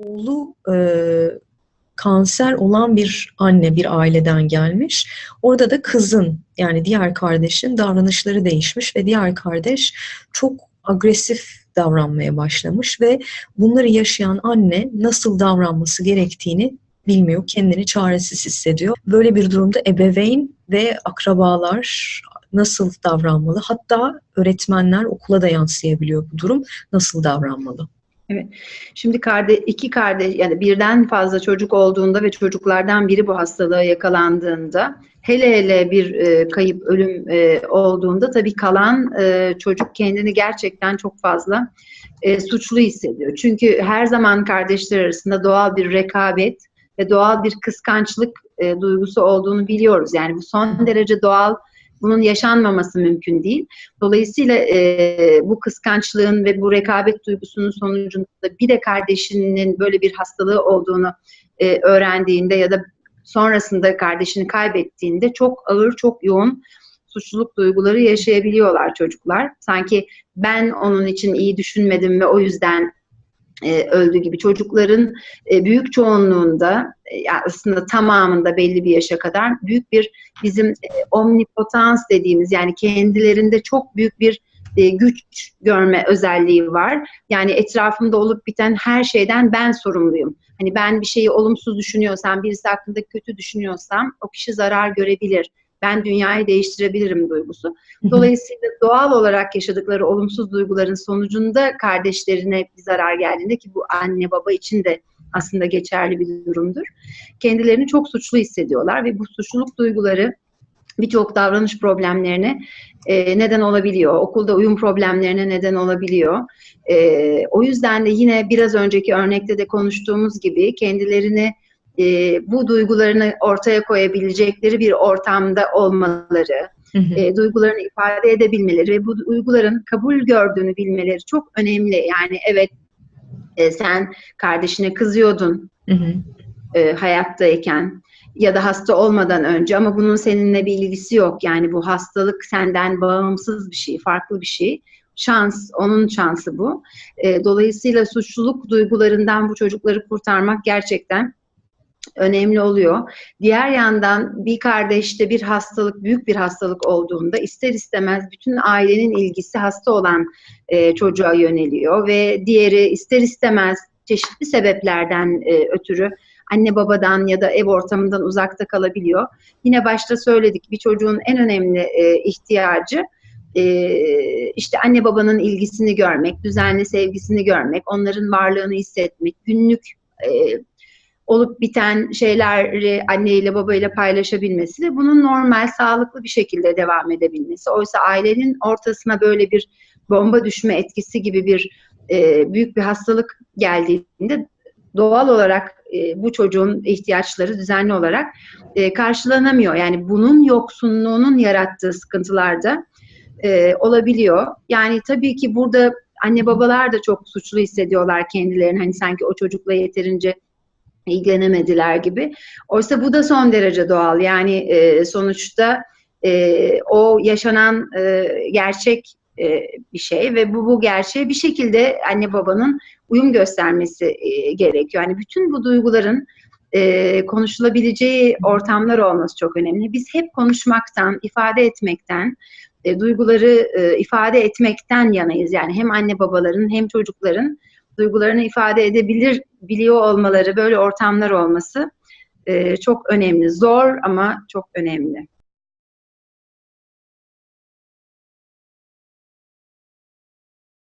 oğlu e, kanser olan bir anne, bir aileden gelmiş. Orada da kızın yani diğer kardeşin davranışları değişmiş ve diğer kardeş çok agresif davranmaya başlamış ve bunları yaşayan anne nasıl davranması gerektiğini bilmiyor, kendini çaresiz hissediyor. Böyle bir durumda ebeveyn ve akrabalar nasıl davranmalı? Hatta öğretmenler okula da yansıyabiliyor bu durum. Nasıl davranmalı? Evet. Şimdi kardeş, iki kardeş yani birden fazla çocuk olduğunda ve çocuklardan biri bu hastalığa yakalandığında hele hele bir e, kayıp ölüm e, olduğunda tabii kalan e, çocuk kendini gerçekten çok fazla e, suçlu hissediyor. Çünkü her zaman kardeşler arasında doğal bir rekabet ve doğal bir kıskançlık e, duygusu olduğunu biliyoruz. Yani bu son derece doğal bunun yaşanmaması mümkün değil. Dolayısıyla e, bu kıskançlığın ve bu rekabet duygusunun sonucunda bir de kardeşinin böyle bir hastalığı olduğunu e, öğrendiğinde ya da sonrasında kardeşini kaybettiğinde çok ağır, çok yoğun suçluluk duyguları yaşayabiliyorlar çocuklar. Sanki ben onun için iyi düşünmedim ve o yüzden e, öldü gibi çocukların e, büyük çoğunluğunda e, aslında tamamında belli bir yaşa kadar büyük bir bizim e, omnipotans dediğimiz yani kendilerinde çok büyük bir e, güç görme özelliği var. Yani etrafımda olup biten her şeyden ben sorumluyum. Hani ben bir şeyi olumsuz düşünüyorsam, birisi hakkında kötü düşünüyorsam o kişi zarar görebilir ben dünyayı değiştirebilirim duygusu. Dolayısıyla doğal olarak yaşadıkları olumsuz duyguların sonucunda kardeşlerine bir zarar geldiğinde ki bu anne baba için de aslında geçerli bir durumdur. Kendilerini çok suçlu hissediyorlar ve bu suçluluk duyguları birçok davranış problemlerine e, neden olabiliyor. Okulda uyum problemlerine neden olabiliyor. E, o yüzden de yine biraz önceki örnekte de konuştuğumuz gibi kendilerini e, bu duygularını ortaya koyabilecekleri bir ortamda olmaları, E, duygularını ifade edebilmeleri ve bu duyguların kabul gördüğünü bilmeleri çok önemli. Yani evet e, sen kardeşine kızıyordun E, hayattayken ya da hasta olmadan önce ama bunun seninle bir ilgisi yok. Yani bu hastalık senden bağımsız bir şey, farklı bir şey. Şans, onun şansı bu. E, dolayısıyla suçluluk duygularından bu çocukları kurtarmak gerçekten önemli oluyor. Diğer yandan bir kardeşte bir hastalık, büyük bir hastalık olduğunda ister istemez bütün ailenin ilgisi hasta olan e, çocuğa yöneliyor ve diğeri ister istemez çeşitli sebeplerden e, ötürü anne babadan ya da ev ortamından uzakta kalabiliyor. Yine başta söyledik bir çocuğun en önemli e, ihtiyacı e, işte anne babanın ilgisini görmek, düzenli sevgisini görmek, onların varlığını hissetmek, günlük e, olup biten şeyleri anneyle babayla paylaşabilmesi ve bunun normal, sağlıklı bir şekilde devam edebilmesi. Oysa ailenin ortasına böyle bir bomba düşme etkisi gibi bir e, büyük bir hastalık geldiğinde doğal olarak e, bu çocuğun ihtiyaçları düzenli olarak e, karşılanamıyor. Yani bunun yoksunluğunun yarattığı sıkıntılarda e, olabiliyor. Yani tabii ki burada anne babalar da çok suçlu hissediyorlar kendilerini. Hani sanki o çocukla yeterince ilgilenemediler gibi. Oysa bu da son derece doğal. Yani e, sonuçta e, o yaşanan e, gerçek e, bir şey ve bu bu gerçeğe bir şekilde anne babanın uyum göstermesi e, gerekiyor. Yani bütün bu duyguların e, konuşulabileceği ortamlar olması çok önemli. Biz hep konuşmaktan, ifade etmekten, e, duyguları e, ifade etmekten yanayız. Yani hem anne babaların hem çocukların duygularını ifade edebilir biliyor olmaları, böyle ortamlar olması e, çok önemli. Zor ama çok önemli.